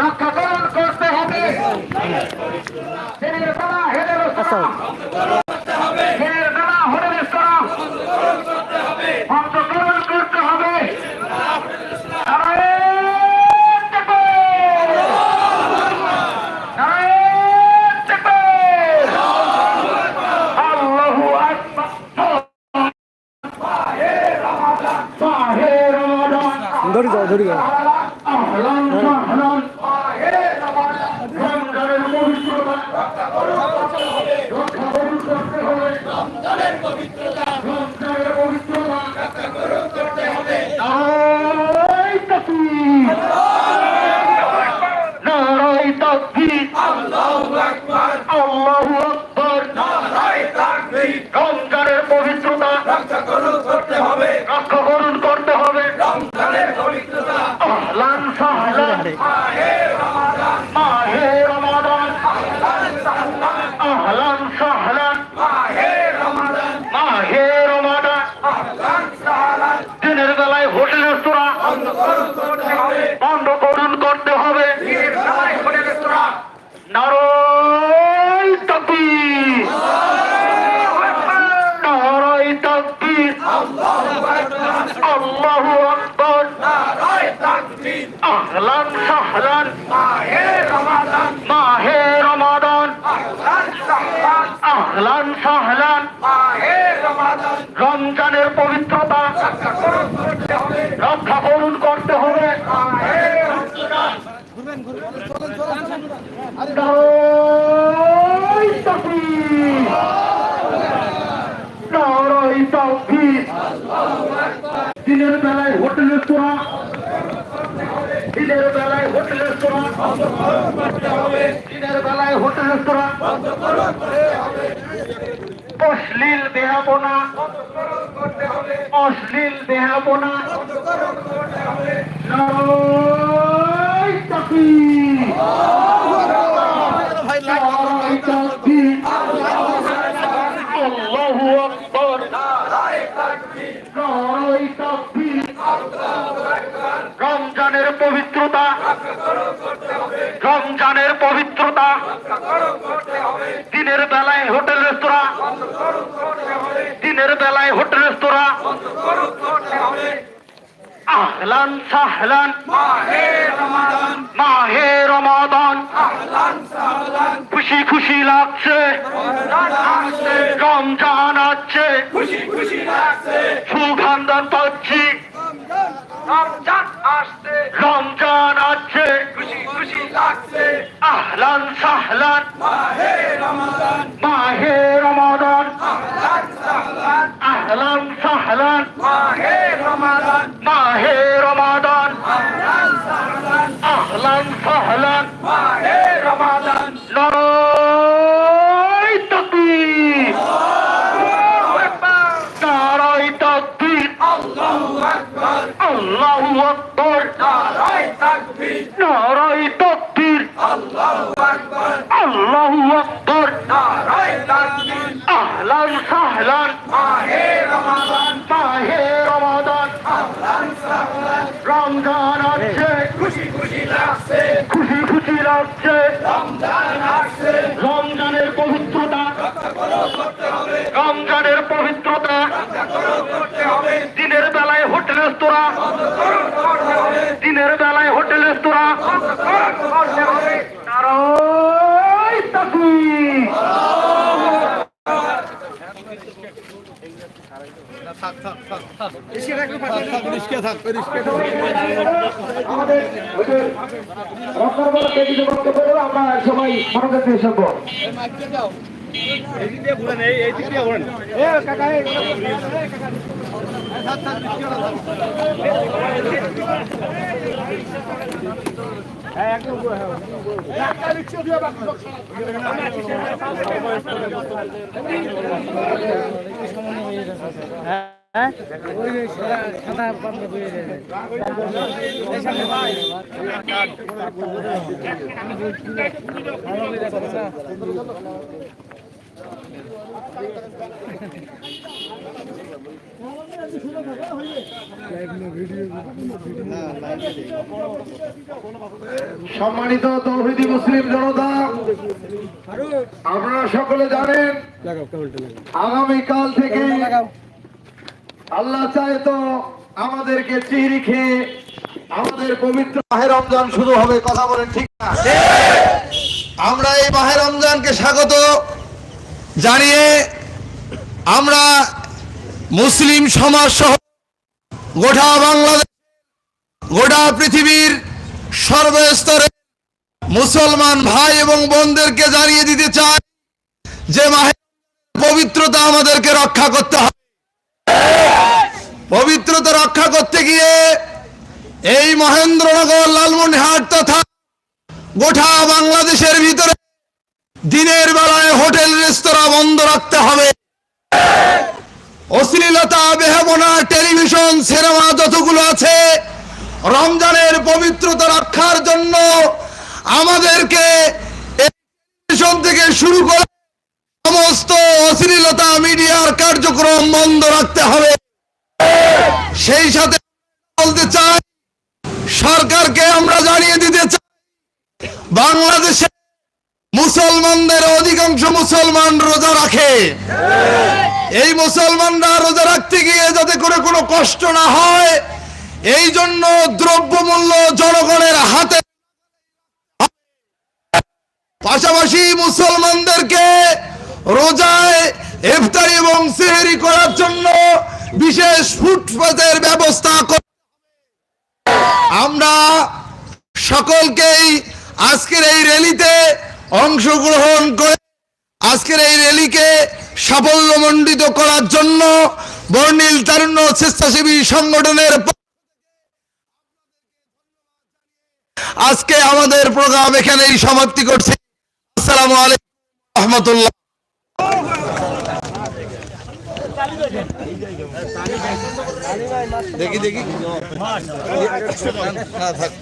রক্ষাকরণ করতে হবে। দিনের বেলা হেডের দিনের বেলা হোটেলের করা অন্তকরণ করতে হবে। ধরি যাও ধরি যাও আহলান সাহলান রমজানের পবিত্রতা রক্ষা করতে হবে। রমজানের পবিত্রতা নারায় তাকবীর নারায় তাকবীর আল্লাহু আকবার রমজানের পবিত্রতা রক্ষা করুন করতে হবে আহলান সাহলান মাহে রমাদান আহলান সাহলান মাহে রমাদান দিনের বেলায় হোটেল রেস্তোরাঁ বন্ধ করুন করতে হবে নারায় তাকবীর নারায় তাকবীর আল্লাহু আকবার আহলান সাহলান। মাহে রমাদান। আহলান, সাহলান। রমজানের পবিত্রতা রক্ষা করুন, করতে হবে। দিনের বেলায় হোটেল রেস্তোরাঁ দিনের বেলায় হোটেল রেস্তোরাঁ দিনের বেলায় হোটেল রেস্তোরাঁ অশ্লীল দেহাপনা অশ্লীল দেহাপনা নারায় তাকবীর নারায় তাকবীর আল্লাহু আকবার নারায় তাকবীর রমজানের পবিত্রতা। রমজানের পবিত্রতা। দিনের বেলায় হোটেল, রেস্তোরাঁ। দিনের বেলায় হোটেল, রেস্তোরাঁ। আহলান সাহলান। মাহে রমাদান। খুশি খুশি লাগছে। রমজান আছে খুশি পাচ্ছি। রমজান আসছে। রমজান আছে। খুশি খুশি লাগছে। আহলান সাহলান। মাহে রমাদান। মাহে রমাদান। আহলান সাহলান। আহলান সাহলান। মাহে রমাদান। মাহে রমাদান। আহলান সাহলান। আহলান সাহলান। মাহে রমাদান নারায় তাকবীর আল্লাহু আকবার নারায় তাকবীর আল্লাহু আকবার আল্লাহু আকবার নারায়ে নারায় তাকবীর আল্লাহু আকবার। আল্লাহু আকবার নারায়ে তাকবীর আহলান সাহলান। মাহে রমাদান। মাহে রমাদান আহলান সাহলান রমজান আছে খুশি খুশি লাগছে। খুশি খুশি লাগছে রমজান আসছে রমজানের পবিত্রতা। রমজানের পবিত্রতা। দিনের বেলায় হোটেল রেস্তোরাঁ আমরা সবাই মনোযোগ দিয়ে শুনব হ্যাঁ সম্মানিত তৌহিদি মুসলিম জনতা আপনারা সকলে জানেন আগামীকাল থেকে আল্লাহ চায় তো আমাদেরকে চিহরি খেয়ে আমাদের পবিত্র মাহের রমজান শুরু হবে, কথা বলেন ঠিক না? আমরা এই মাহের রমজানকে স্বাগত জানিয়ে আমরা মুসলিম সমাজ সহ গোটা বাংলাদেশ, গোটা পৃথিবীর সর্বস্তরে মুসলমান ভাই এবং বোনদেরকে জানিয়ে দিতে চাই যে মাহের পবিত্রতা আমাদেরকে রক্ষা করতে হবে। পবিত্রতা রক্ষা করতে গিয়ে এই মহেন্দ্রনগর লালমনিহাট তথা গোটা বাংলাদেশের ভিতরে দিনের বেলায় হোটেল, রেস্তোরাঁ বন্ধ রাখতে হবে। অশ্লীলতা, বেহাবনা, টেলিভিশন, সিনেমা যতগুলো আছে, রমজানের পবিত্রতা রক্ষার জন্য আমাদেরকে থেকে শুরু করে সমস্ত অশ্লীলতা, মিডিয়ার কার্যক্রম বন্ধ রাখতে হবে। সেই সাথে বলতে চাই, সরকারকে আমরা জানিয়ে দিতে চাই, বাংলাদেশে মুসলমানদের অধিকাংশ মুসলমান রোজা রাখে। এই মুসলমানরা রোজা রাখতে গিয়ে যাতে করে কোনো কষ্ট না হয়, এই জন্য দ্রব্যমূল্য জনগণের হাতে পাশাপাশি মুসলমানদেরকে রোজায় ইফতারি এবং সেহরি করার জন্য বিশেষ ফুটপাতের ব্যবস্থা আমরা সকলকেই আজকের এই র্যালিতে অংশগ্রহণ করে আজকের এই র্যালিকে সাফল্যমণ্ডিত করার জন্য বর্ণিল তারুণ্য স্বেচ্ছাসেবী সংগঠনের আজকে আমাদের প্রোগ্রাম এখানেই সমাপ্তি করছি। আসসালামু আলাইকুম রহমতুল্লাহ। দেখি দেখি। না থাক।